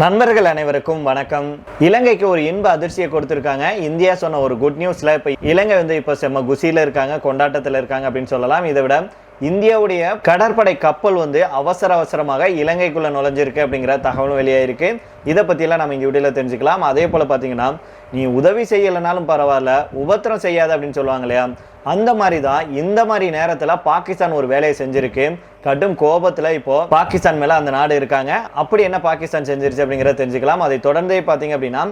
நண்பர்கள் அனைவருக்கும் வணக்கம். இலங்கைக்கு ஒரு இன்ப அதிர்ச்சியை கொடுத்துருக்காங்க. இந்தியா சொன்ன ஒரு குட் நியூஸ்ல இப்ப இலங்கை வந்து இப்போ செம்ம குசியில இருக்காங்க கொண்டாட்டத்தில் இருக்காங்க அப்படின்னு சொல்லலாம். இதை விட இந்தியாவுடைய கடற்படை கப்பல் வந்து அவசர அவசரமாக இலங்கைக்குள்ள நுழைஞ்சிருக்கு அப்படிங்கிற தகவலும் வெளியாயிருக்கு. இதை பற்றியெல்லாம் நம்ம இங்கே வீடியோவில் தெரிஞ்சுக்கலாம். அதே போல் பார்த்தீங்கன்னா நீ உதவி செய்யலைனாலும் பரவாயில்ல உபத்திரம் செய்யாத அப்படின்னு சொல்லுவாங்க இல்லையா? அந்த மாதிரி தான் இந்த மாதிரி நேரத்தில் பாகிஸ்தான் ஒரு வேலையை செஞ்சிருக்கு. கடும் கோபத்தில் இப்போ பாகிஸ்தான் மேலே அந்த நாடு இருக்காங்க. அப்படி என்ன பாகிஸ்தான் செஞ்சிருச்சு அப்படிங்கிறத தெரிஞ்சுக்கலாம். அதை தொடர்ந்தே பார்த்தீங்க அப்படின்னா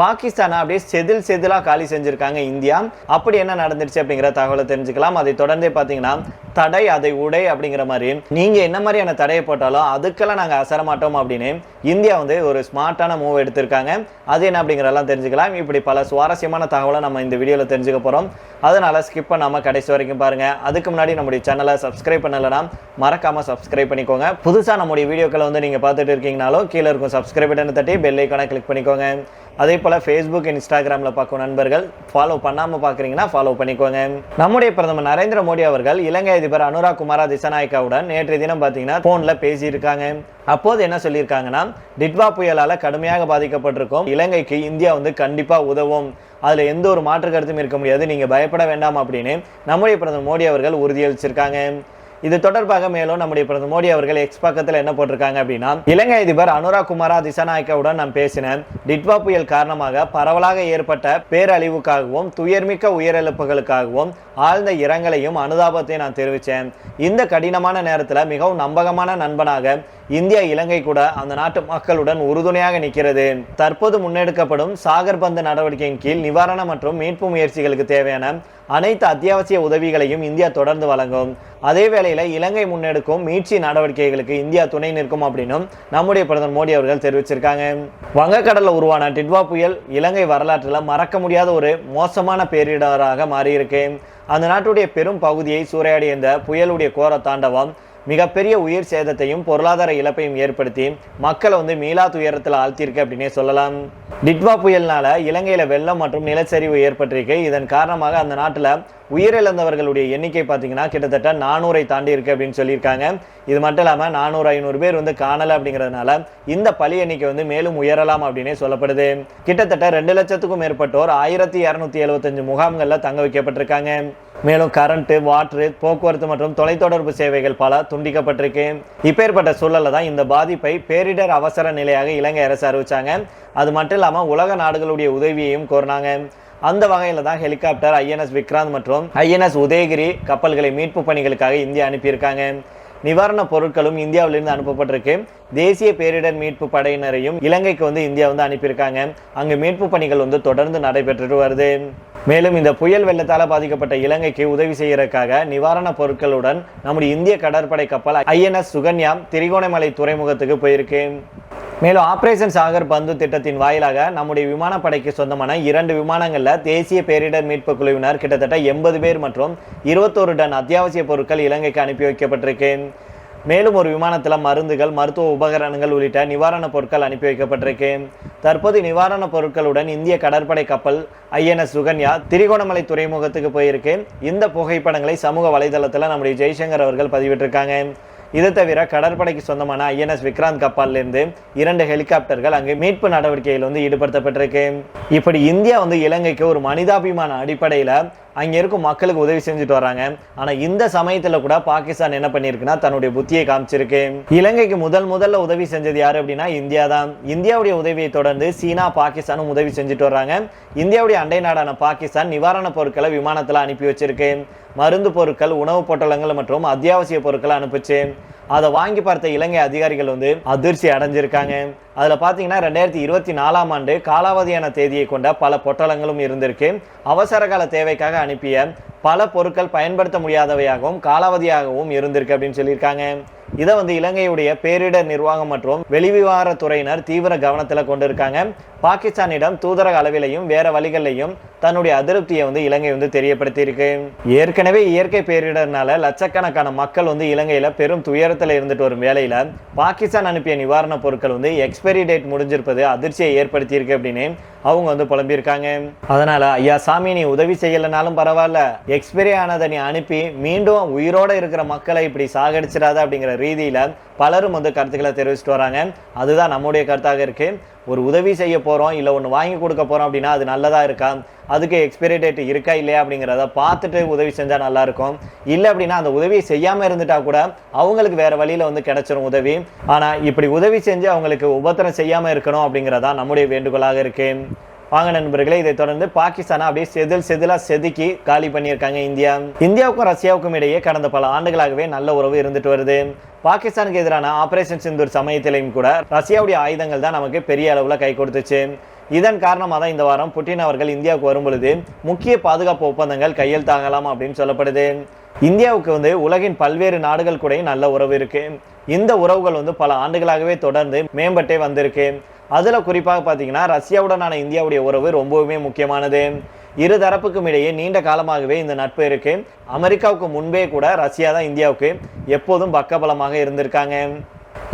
பாகிஸ்தானை அப்படியே செதில் செதிலாக காலி செஞ்சிருக்காங்க இந்தியா. அப்படி என்ன நடந்துருச்சு அப்படிங்கிற தகவலை தெரிஞ்சுக்கலாம். அதை தொடர்ந்தே பார்த்தீங்கன்னா தடை அதை உடை அப்படிங்கிற மாதிரி. நீங்க என்ன மாதிரியான தடையை போட்டாலும் அதுக்கெல்லாம் நாங்கள் அசர மாட்டோம் அப்படின்னு இந்தியா வந்து ஒரு ஸ்மார்ட்டான மூவ் எடுத்திருக்காங்க. அது என்ன அப்படிங்கிறதெல்லாம் தெரிஞ்சுக்கலாம். இப்படி பல சுவாரஸ்யமான தகவலை நம்ம இந்த வீடியோவில் தெரிஞ்சுக்க போகிறோம் அதனால் ஸ்கிப் பண்ணாமல் கடைசி வரைக்கும் பாருங்க. அதுக்கு முன்னாடி நம்முடைய சேனலை சப்ஸ்கிரைப் பண்ணலைன்னா மறக்காம சப்ஸ்கிரைப் பண்ணிக்கோங்க. புதுசாக நம்முடைய வீடியோக்களை வந்து நீங்கள் பார்த்துட்டு இருக்கீங்கனாலும் கீழே இருக்கும் சப்ஸ்கிரைப் பட்டனை தட்டி பெல் ஐக்கானை கிளிக் பண்ணிக்கோங்க. அதே போல் ஃபேஸ்புக் இன்ஸ்டாகிராமில் பார்க்கும் நண்பர்கள் ஃபாலோ பண்ணாமல் பார்க்குறீங்கன்னா ஃபாலோ பண்ணிக்கோங்க. நம்முடைய பிரதமர் நரேந்திர மோடி அவர்கள் இலங்கை அதிபர் அனுராக் குமாரா திசநாயக்காவுடன் நேற்றைய தினம் பார்த்தீங்கன்னா ஃபோனில் பேசியிருக்காங்க. அப்போது என்ன சொல்லியிருக்காங்கன்னா டிட்வா புயலால் கடுமையாக பாதிக்கப்பட்டிருக்கும். இலங்கைக்கு இந்தியா வந்து கண்டிப்பாக உதவும். அதில் எந்த ஒரு மாற்று கருத்தும் இருக்க முடியாது. நீங்கள் பயப்பட வேண்டாம் அப்படின்னு நம்முடைய பிரதமர் மோடி அவர்கள் உறுதியளிச்சிருக்காங்க. இது தொடர்பாக மேலும் நம்முடைய பிரதமர் மோடி அவர்கள் எக்ஸ் பக்கத்தில் என்ன போட்டிருக்காங்க அப்படின்னா இலங்கை அதிபர் அனுராக் குமாரா திசாநாயக்காவுடன் நான் பேசினேன் டிட்வா புயல் காரணமாக பரவலாக ஏற்பட்ட பேரழிவுக்காகவும் துயர்மிக்க உயிரிழப்புகளுக்காகவும் ஆழ்ந்த இரங்கலையும் அனுதாபத்தையும் நான் தெரிவித்தேன் இந்த கடினமான நேரத்தில் மிகவும் நம்பகமான நண்பனாக இந்தியா இலங்கை கூட அந்த நாட்டு மக்களுடன் உறுதுணையாக நிற்கிறது. தற்போது முன்னெடுக்கப்படும் சாகர் பந்து நடவடிக்கையின் கீழ் நிவாரண மற்றும் மீட்பு முயற்சிகளுக்கு தேவையான அனைத்து அத்தியாவசிய உதவிகளையும் இந்தியா தொடர்ந்து வழங்கும். அதே வேளையில் இலங்கை முன்னெடுக்கும் மீட்சி நடவடிக்கைகளுக்கு இந்தியா துணை நிற்கும் அப்படின்னும் நம்முடைய பிரதமர் மோடி அவர்கள் தெரிவிச்சிருக்காங்க. வங்கக்கடலில் உருவான டிட்வா புயல் இலங்கை வரலாற்றில் மறக்க முடியாத ஒரு மோசமான பேரிடராக மாறியிருக்கு. அந்த நாட்டுடைய பெரும் பகுதியை சூறையாடிய இந்த புயலுடைய கோர தாண்டவம் மிகப்பெரிய உயிர் சேதத்தையும் பொருளாதார இழப்பையும் ஏற்படுத்தி மக்களை வந்து மீளா துயரத்தில் ஆழ்த்தியிருக்கு அப்படின்னே சொல்லலாம். டிட்வா புயல்னால இலங்கையில வெள்ளம் மற்றும் நிலச்சரிவு ஏற்பட்டிருக்கு. இதன் காரணமாக அந்த நாட்டில் உயிரிழந்தவர்களுடைய எண்ணிக்கை பார்த்தீங்கன்னா கிட்டத்தட்ட நானூறை தாண்டி இருக்கு அப்படின்னு சொல்லியிருக்காங்க. இது மட்டும் இல்லாமல் நானூறு ஐநூறு பேர் வந்து காணலை அப்படிங்கிறதுனால இந்த பலி எண்ணிக்கை வந்து மேலும் உயரலாம் அப்படின்னே சொல்லப்படுது. கிட்டத்தட்ட ரெண்டு லட்சத்துக்கும் மேற்பட்டோர் ஆயிரத்தி இரநூத்தி எழுபத்தஞ்சு முகாம்களில் தங்க வைக்கப்பட்டிருக்காங்க. மேலும் கரண்ட்டு வாட்ரு போக்குவரத்து மற்றும் தொலைத்தொடர்பு சேவைகள் பல துண்டிக்கப்பட்டிருக்கு. இப்பேற்பட்ட சூழலில் தான் இந்த பாதிப்பை பேரிடர் அவசர நிலையாக இலங்கை அரசு அறிவித்தாங்க அது மட்டும் இல்லாமல் உலக நாடுகளுடைய உதவியையும் கோரினாங்க. அந்த வகையில் தான் ஹெலிகாப்டர் ஐஎன்எஸ் விக்ராந்த் மற்றும் ஐஎன்எஸ் உதயகிரி கப்பல்களை மீட்பு பணிகளுக்காக இந்தியா அனுப்பியிருக்காங்க. நிவாரணப் பொருட்களும் இந்தியாவிலிருந்து அனுப்பப்பட்டிருக்கு. தேசிய பேரிடர் மீட்பு படையினரையும் இலங்கைக்கு வந்து இந்தியா வந்து அனுப்பியிருக்காங்க. அங்கு மீட்பு பணிகள் வந்து தொடர்ந்து நடைபெற்றுட்டு வருது. மேலும் இந்த புயல் வெள்ளத்தால் பாதிக்கப்பட்ட இலங்கைக்கு உதவி செய்யறதுக்காக நிவாரணப் பொருட்களுடன் நம்முடைய இந்திய கடற்படை கப்பல் ஐஎன்எஸ் சுகன்யாம் திரிகோணமலை துறைமுகத்துக்கு போயிருக்கு. மேலும் ஆபரேஷன் சாகர் பந்து திட்டத்தின் வாயிலாக நம்முடைய விமானப்படைக்கு சொந்தமான இரண்டு விமானங்களில் தேசிய பேரிடர் மீட்பு குழுவினர் கிட்டத்தட்ட எண்பது பேர் மற்றும் இருபத்தோரு டன் அத்தியாவசிய பொருட்கள் இலங்கைக்கு அனுப்பி வைக்கப்பட்டிருக்கு. மேலும் ஒரு விமானத்தில் மருந்துகள் மருத்துவ உபகரணங்கள் உள்ளிட்ட நிவாரணப் பொருட்கள் அனுப்பி வைக்கப்பட்டிருக்கு தற்போது நிவாரணப் பொருட்களுடன் இந்திய கடற்படை கப்பல் ஐஎன்எஸ் சுகன்யா திரிகோணமலை துறைமுகத்துக்கு போயிருக்கு இந்த புகைப்படங்களை சமூக வலைதளத்தில் நம்முடைய ஜெய்சங்கர் அவர்கள் பதிவிட்டிருக்காங்க. இது தவிர கடற்படைக்கு சொந்தமான ஐஎன்எஸ் விக்ராந்த் கப்பலிருந்து இரண்டு ஹெலிகாப்டர்கள் அங்கு மீட்பு நடவடிக்கையில் வந்து ஈடுபடுத்தப்பட்டிருக்கு இப்படி இந்தியா வந்து இலங்கைக்கு ஒரு மனிதாபிமான அடிப்படையில் அங்கே இருக்கும் மக்களுக்கு உதவி செஞ்சுட்டு வராங்க. ஆனால் இந்த சமயத்தில் கூட பாகிஸ்தான் என்ன பண்ணியிருக்குன்னா தன்னுடைய புத்தியை காமிச்சிருக்கு. இலங்கைக்கு முதல் முதல்ல உதவி செஞ்சது யார் அப்படின்னா இந்தியா தான். இந்தியாவுடைய உதவியை தொடர்ந்து சீனா பாகிஸ்தானும் உதவி செஞ்சுட்டு வராங்க இந்தியாவுடைய அண்டை நாடான பாகிஸ்தான் நிவாரணப் பொருட்களை விமானத்தில் அனுப்பி வச்சிருக்கு. மருந்து பொருட்கள் உணவுப் பொட்டலங்கள் மற்றும் அத்தியாவசிய பொருட்களை அனுப்புச்சு. அதை வாங்கி பார்த்த இலங்கை அதிகாரிகள் வந்து அதிர்ச்சி அடைஞ்சிருக்காங்க. அதில் பார்த்தீங்கன்னா ரெண்டாயிரத்தி இருபத்தி நாலாம் ஆண்டு காலாவதியான தேதியை கொண்ட பல பொட்டலங்களும் இருந்திருக்கு. அவசர கால தேவைக்காக அனுப்பிய பல பொருட்கள் பயன்படுத்த முடியாதவையாகவும் காலாவதியாகவும் இருந்திருக்கு அப்படின்னு சொல்லியிருக்காங்க. இதை வந்து இலங்கையுடைய பேரிடர் நிர்வாகம் மற்றும் வெளிவிவகாரத்துறையினர் தீவிர கவனத்தில் கொண்டிருக்காங்க. பாகிஸ்தானிடம் தூதரக அளவிலையும் வேற வழிகளிலையும் தன்னுடைய அதிருப்தியை வந்து இலங்கை வந்து தெரியப்படுத்தியிருக்கு. ஏற்கனவே இயற்கை பேரிடர்னால லட்சக்கணக்கான மக்கள் வந்து இலங்கையில் பெரும் துயரத்தில் இருந்துட்டு வரும் வேலையில் பாகிஸ்தான் அனுப்பிய நிவாரணப் பொருட்கள் வந்து எக்ஸ்பைரி டேட் முடிஞ்சிருப்பது அதிர்ச்சியை ஏற்படுத்தியிருக்கு அப்படின்னு அவங்க வந்து புலம்பியிருக்காங்க. அதனால ஐயா சாமி நீ உதவி செய்யலைனாலும் பரவாயில்ல. எக்ஸ்பைரி ஆனதை நீ அனுப்பி மீண்டும் உயிரோடு இருக்கிற மக்களை இப்படி சாகடிச்சிடாத அப்படிங்கிற ரீதியில் பலரும் வந்து கருத்துக்களை தெரிவிச்சுட்டு வராங்க. அதுதான் நம்முடைய கருத்தாக இருக்குது ஒரு உதவி செய்ய போகிறோம் இல்லை ஒன்று வாங்கி கொடுக்க போகிறோம் அப்படின்னா அது நல்லதாக இருக்கா? அதுக்கு எக்ஸ்பைரி டேட் இருக்கா இல்லையா அப்படிங்கிறத பார்த்துட்டு உதவி செஞ்சால் நல்லாயிருக்கும் இல்லை அப்படின்னா அந்த உதவியை செய்யாமல் இருந்துட்டா கூட அவங்களுக்கு வேறு வழியில் வந்து கிடைச்சிரும் உதவி. ஆனால் இப்படி உதவி செஞ்சு அவங்களுக்கு உபத்திரம் செய்யாமல் இருக்கணும் அப்படிங்கிறதா நம்முடைய வேண்டுகோளாக இருக்குது வாங்க நண்பர்களே இதை தொடர்ந்து பாகிஸ்தானை அப்படியே செதில் செதிலா செதுக்கி காலி பண்ணியிருக்காங்க இந்தியா. இந்தியாவுக்கும் ரஷ்யாவுக்கும் இடையே கடந்த பல ஆண்டுகளாகவே நல்ல உறவு இருந்துட்டு வருது. பாகிஸ்தானுக்கு எதிரான ஆபரேஷன் சிந்தூர் சமயத்திலையும் கூட ரஷ்யாவுடைய ஆயுதங்கள் தான் நமக்கு பெரிய அளவில் கை கொடுத்துச்சு. இதன் காரணமாக தான் இந்த வாரம் புட்டின் அவர்கள் இந்தியாவுக்கு வரும் பொழுது முக்கிய பாதுகாப்பு ஒப்பந்தங்கள் கையெழுத்தாகலாம் அப்படின்னு சொல்லப்படுது. இந்தியாவுக்கு வந்து உலகின் பல்வேறு நாடுகள் கூட நல்ல உறவு இருக்கு. இந்த உறவுகள் வந்து பல ஆண்டுகளாகவே தொடர்ந்து மேம்பட்டே வந்திருக்கு. அதில் குறிப்பாக பார்த்தீங்கன்னா ரஷ்யாவுடனான இந்தியாவுடைய உறவு ரொம்பவுமே முக்கியமானது. இரு தரப்புக்கும் இடையே நீண்ட காலமாகவே இந்த நட்பு இருக்கு. அமெரிக்காவுக்கு முன்பே கூட ரஷ்யா தான் இந்தியாவுக்கு எப்போதும் பக்கபலமாக இருந்திருக்காங்க.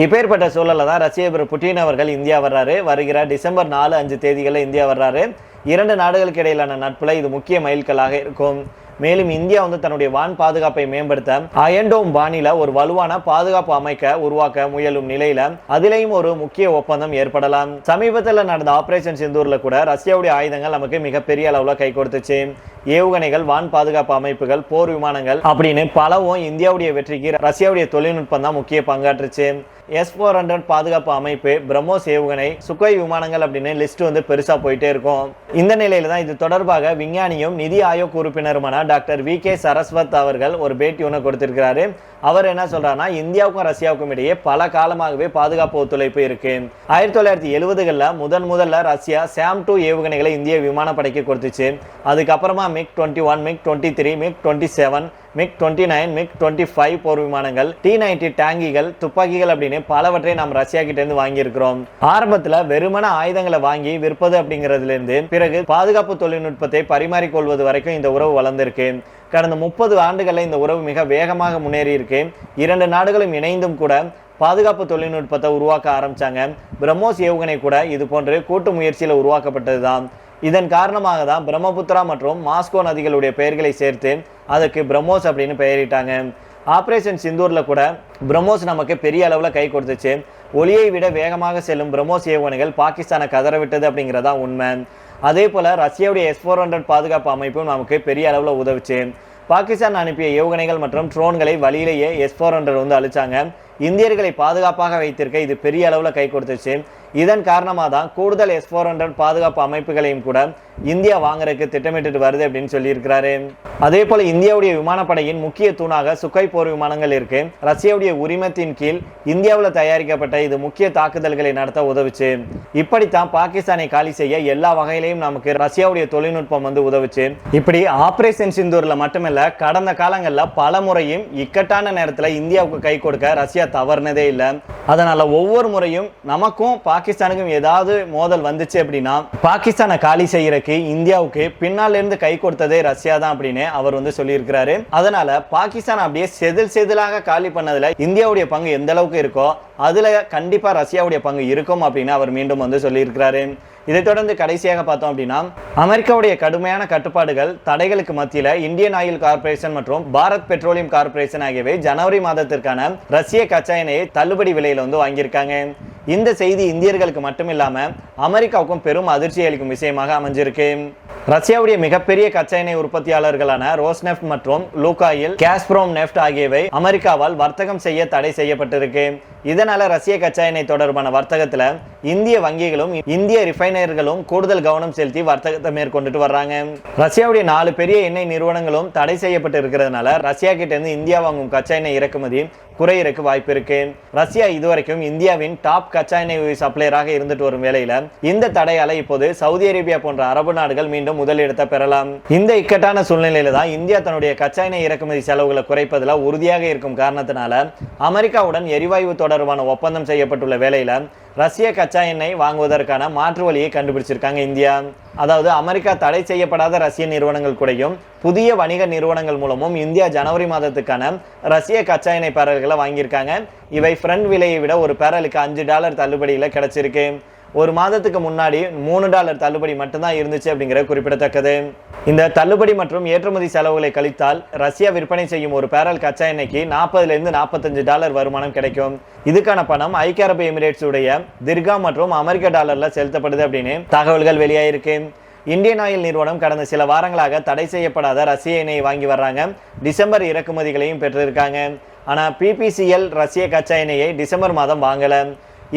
இப்பேற்பட்ட சூழலில் தான் ரஷ்ய அதிபர் புட்டின் அவர்கள் இந்தியா வர்றாரு. வருகிற டிசம்பர் நாலு அஞ்சு தேதிகளில் இந்தியா வர்றாரு. இரண்டு நாடுகளுக்கு இடையிலான நட்பில் இது முக்கிய மைல்கல்லாக இருக்கும். மேலும் இந்தியா வந்து தன்னுடைய வான் பாதுகாப்பை மேம்படுத்த அயன்டோம் வானில ஒரு வலுவான பாதுகாப்பு அமைக்க உருவாக்க முயலும் நிலையில அதிலேயும் ஒரு முக்கிய ஒப்பந்தம் ஏற்படலாம். சமீபத்தில் நடந்த ஆபரேஷன் சிந்தூர்ல கூட ரஷ்யாவுடைய ஆயுதங்கள் நமக்கு மிகப்பெரிய அளவுல கை கொடுத்துச்சு. ஏவுகணைகள் வான் பாதுகாப்பு அமைப்புகள் போர் விமானங்கள் அப்படின்னு பலவும் இந்தியாவுடைய வெற்றிக்கு ரஷ்யாவுடைய தொழில்நுட்பம் தான் முக்கிய பங்காற்றுச்சு. எஸ் ஃபோர் ஹண்ட்ரட் பாதுகாப்பு அமைப்பு பிரம்மோஸ் ஏவுகணை சுக்கோய் விமானங்கள் அப்படின்னு லிஸ்ட் வந்து பெருசாக போயிட்டே இருக்கும். இந்த நிலையில தான் இது தொடர்பாக விஞ்ஞானியும் நிதி ஆயோக் உறுப்பினருமான டாக்டர் வி கே சரஸ்வத் அவர்கள் ஒரு பேட்டி ஒன்று கொடுத்திருக்கிறாரு. அவர் என்ன சொல்றாருன்னா இந்தியாவுக்கும் ரஷ்யாவுக்கும் இடையே பல காலமாகவே பாதுகாப்பு ஒத்துழைப்பு இருக்கு. ஆயிரத்தி தொள்ளாயிரத்தி எழுபதுகளில் முதன் முதல்ல ரஷ்யா சாம் டூ ஏவுகணைகளை இந்திய விமானப்படைக்கு கொடுத்துச்சு. அதுக்கப்புறமா MiG twenty one MiG twenty three MiG twenty seven MiG twenty nine MiG twenty five போர் விமானங்கள் டி நைன்டி டேங்கிகள் துப்பாக்கிகள் அப்படின்னு பலவற்றை நாம் ரஷ்யா கிட்ட இருந்து வாங்கியிருக்கிறோம். ஆரம்பத்தில் வெறுமன ஆயுதங்களை வாங்கி விற்பது அப்படிங்கிறதுலேருந்து பிறகு பாதுகாப்பு தொழில்நுட்பத்தை பரிமாறிக்கொள்வது வரைக்கும் இந்த உறவு வளர்ந்திருக்கு. கடந்த முப்பது ஆண்டுகளில் இந்த உறவு மிக வேகமாக முன்னேறி இருக்கு இரண்டு நாடுகளும் இணைந்தும் கூட பாதுகாப்பு தொழில்நுட்பத்தை உருவாக்க ஆரம்பித்தாங்க பிரம்மோஸ் ஏவுகணை கூட இது போன்று கூட்டு முயற்சியில் உருவாக்கப்பட்டது தான் இதன் காரணமாக தான் பிரம்மபுத்திரா மற்றும் மாஸ்கோ நதிகளுடைய பெயர்களை சேர்த்து அதுக்கு பிரம்மோஸ் அப்படின்னு பெயரிட்டாங்க. ஆப்ரேஷன் சிந்தூரில் கூட பிரம்மோஸ் நமக்கு பெரிய அளவில் கை கொடுத்துச்சு. ஒளியை விட வேகமாக செல்லும் பிரம்மோஸ் ஏவுகணைகள் பாகிஸ்தானை கதற விட்டது அப்படிங்கிறதா உண்மை. அதே போல் ரஷ்யாவுடைய எஸ் ஃபோர் ஹண்ட்ரட் பாதுகாப்பு அமைப்பும் நமக்கு பெரிய அளவில் உதவுச்சு. பாகிஸ்தான் அனுப்பிய ஏவுகணைகள் மற்றும் ட்ரோன்களை வழியிலேயே எஸ் ஃபோர் ஹண்ட்ரட் வந்து அழிச்சாங்க. இந்தியர்களை பாதுகாப்பாக வைத்திருக்க இது பெரிய அளவில் கை கொடுத்துச்சு. இதன் காரணமாக தான் கூடுதல் எஸ் ஃபோர் ஹண்ட்ரட் பாதுகாப்பு அமைப்புகளையும் கூட இந்தியா வாங்குறதுக்கு திட்டமிட்டு வருது அப்படின்னு சொல்லியிருக்கிறாரு. அதே போல் இந்தியாவுடைய விமானப்படையின் முக்கிய தூணாக சுக்கை போர் விமானங்கள் இருக்கு. ரஷ்யாவுடைய உரிமத்தின் கீழ் இந்தியாவில் தயாரிக்கப்பட்ட இது முக்கிய தாக்குதல்களை நடத்த உதவுச்சு. இப்படித்தான் பாகிஸ்தானை காலி செய்ய எல்லா வகையிலையும் நமக்கு ரஷ்யாவுடைய தொழில்நுட்பம் வந்து உதவுச்சு. இப்படி ஆபரேஷன் சிந்தூரில் மட்டுமல்ல கடந்த காலங்களில் பல முறையும் இக்கட்டான நேரத்தில் இந்தியாவுக்கு கை கொடுக்க ரஷ்யா தவறுனதே இல்லை. அதனால் ஒவ்வொரு முறையும் நமக்கும் பாகிஸ்தானுக்கும் ஏதாவது மோதல் வந்துச்சு அப்படின்னா பாகிஸ்தானை காலி செய்யறதுக்கு இந்தியாவுக்கு பின்னால் இருந்து கை கொடுத்ததே ரஷ்யா தான் அப்படின்னு அவர் வந்து சொல்லியிருக்கிறாரு. அதனால பாகிஸ்தான் அப்படியே செதில் செதிலாக காலி பண்ணதுல இந்தியாவுடைய பங்கு எந்த அளவுக்கு இருக்கோ அதுல கண்டிப்பா ரஷ்யாவுடைய பங்கு இருக்கும் அப்படின்னு அவர் மீண்டும் வந்து சொல்லியிருக்கிறாரு. இதைத் தொடர்ந்து கடைசியாக பார்த்தோம் அப்படின்னா அமெரிக்காவுடைய கடுமையான கட்டுப்பாடுகள் தடைகளுக்கு மத்தியில இந்தியன் ஆயில் கார்ப்பரேஷன் மற்றும் பாரத் பெட்ரோலியம் கார்ப்பரேஷன் ஆகியவை ஜனவரி மாதத்திற்கான ரஷ்ய கச்சா எண்ணெயை தள்ளுபடி விலையில வந்து வாங்கியிருக்காங்க. இந்த செய்தி இந்தியர்களுக்கு மட்டும் இல்லாமல் அமெரிக்காவுக்கும் பெரும் அதிர்ச்சி அளிக்கும் விஷயமாக அமைஞ்சிருக்கு. ரஷ்யாவுடைய மிகப்பெரிய கச்சா எண்ணெய் உற்பத்தியாளர்களான ரோஸ் நெஃப்ட் மற்றும் லூகாயில் கேஸ்ப்ரோம் நெஃப்ட் ஆகியவை அமெரிக்காவால் வர்த்தகம் செய்ய தடை செய்யப்பட்டிருக்கு. இதனால ரஷ்ய கச்சா எண்ணெய் தொடர்பான வர்த்தகத்துல இந்திய வங்கிகளும் இந்திய ரிஃபைனர்களும் கூடுதல் கவனம் செலுத்தி வர்த்தகத்தை மேற்கொண்டுட்டு வர்றாங்க. ரஷ்யாவுடைய நாலு பெரிய எண்ணெய் நிறுவனங்களும் தடை செய்யப்பட்டு இருக்கிறதுனால ரஷ்யா கிட்ட இருந்து இந்தியா வாங்கும் கச்சா எண்ணெய் இறக்குமதி குறையிறக்கு வாய்ப்பு இருக்கு. ரஷ்யா இதுவரைக்கும் இந்தியாவின் டாப் கச்சா எண்ணெய் சப்ளையராக இருந்துட்டு வரும் வேளையில இந்த தடையால இப்போது சவுதி அரேபியா போன்ற அரபு நாடுகள் மீண்டும் முதலிடத்தை பெறலாம். இந்த இக்கட்டான சூழ்நிலையில தான் இந்தியா தன்னுடைய கச்சா எண்ணெய் இறக்குமதி செலவுகளை குறைப்பதில் உறுதியாக இருக்கும் காரணத்தினால அமெரிக்காவுடன் எரிவாயு தொடர்பான ஒப்பந்தம் செய்யப்பட்டுள்ள வேளையில ரஷ்ய கச்சா எண்ணெய் வாங்குவதற்கான மாற்று வழியை கண்டுபிடிச்சிருக்காங்க இந்தியா. அதாவது அமெரிக்கா தடை செய்யப்படாத ரஷ்ய நிறுவனங்கள் கூடயும் புதிய வணிக நிறுவனங்கள் மூலமும் இந்தியா ஜனவரி மாதத்துக்கான ரஷ்ய கச்சா எண்ணெய் பேரல்களை வாங்கியிருக்காங்க. இவை ஃப்ரண்ட் விலையை விட ஒரு பேரலுக்கு அஞ்சு டாலர் தள்ளுபடியில் கிடைச்சிருக்கு. ஒரு மாதத்துக்கு முன்னாடி மூணு டாலர் தள்ளுபடி மட்டும்தான் இருந்துச்சு அப்படிங்கிறது குறிப்பிடத்தக்கது. இந்த தள்ளுபடி மற்றும் ஏற்றுமதி செலவுகளை கழித்தால் ரஷ்யா விற்பனை செய்யும் ஒரு பேரல் கச்சா எண்ணெய்க்கு நாற்பதுலேருந்து நாற்பத்தஞ்சு டாலர் வருமானம் கிடைக்கும். இதுக்கான பணம் ஐக்கிய அரபு எமிரேட்ஸ் உடைய திர்கா மற்றும் அமெரிக்க டாலர்ல செலுத்தப்படுது அப்படின்னு தகவல்கள் வெளியாயிருக்கு. இந்தியன் ஆயில் நிறுவனம் கடந்த சில வாரங்களாக தடை செய்யப்படாத ரஷ்ய எண்ணெயை வாங்கி வர்றாங்க. டிசம்பர் இறக்குமதிகளையும் பெற்றிருக்காங்க. ஆனால் பிபிசிஎல் ரஷ்ய கச்சா எண்ணெயை டிசம்பர் மாதம் வாங்கலை.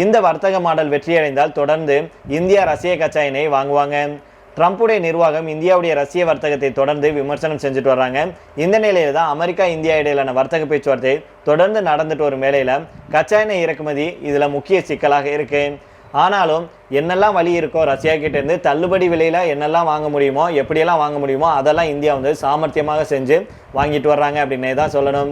இந்த வர்த்தக மாடல் வெற்றியடைந்தால் தொடர்ந்து இந்தியா ரஷ்ய கச்சா எண்ணெயை வாங்குவாங்க. ட்ரம்ப்புடைய நிர்வாகம் இந்தியாவுடைய ரஷ்ய வர்த்தகத்தை தொடர்ந்து விமர்சனம் செஞ்சுட்டு வர்றாங்க. இந்த நிலையில தான் அமெரிக்கா இந்தியா இடையிலான வர்த்தக பேச்சுவார்த்தை தொடர்ந்து நடந்துட்டு வரும் வேலையில் கச்சா எண்ணெய் இறக்குமதி இதில் முக்கிய சிக்கலாக இருக்கு. ஆனாலும் என்னெல்லாம் வழி இருக்கோ ரஷ்யா கிட்டேருந்து தள்ளுபடி விலையில் என்னெல்லாம் வாங்க முடியுமோ எப்படியெல்லாம் வாங்க முடியுமோ அதெல்லாம் இந்தியா வந்து சாமர்த்தியமாக செஞ்சு வாங்கிட்டு வர்றாங்க அப்படின்னே தான் சொல்லணும்.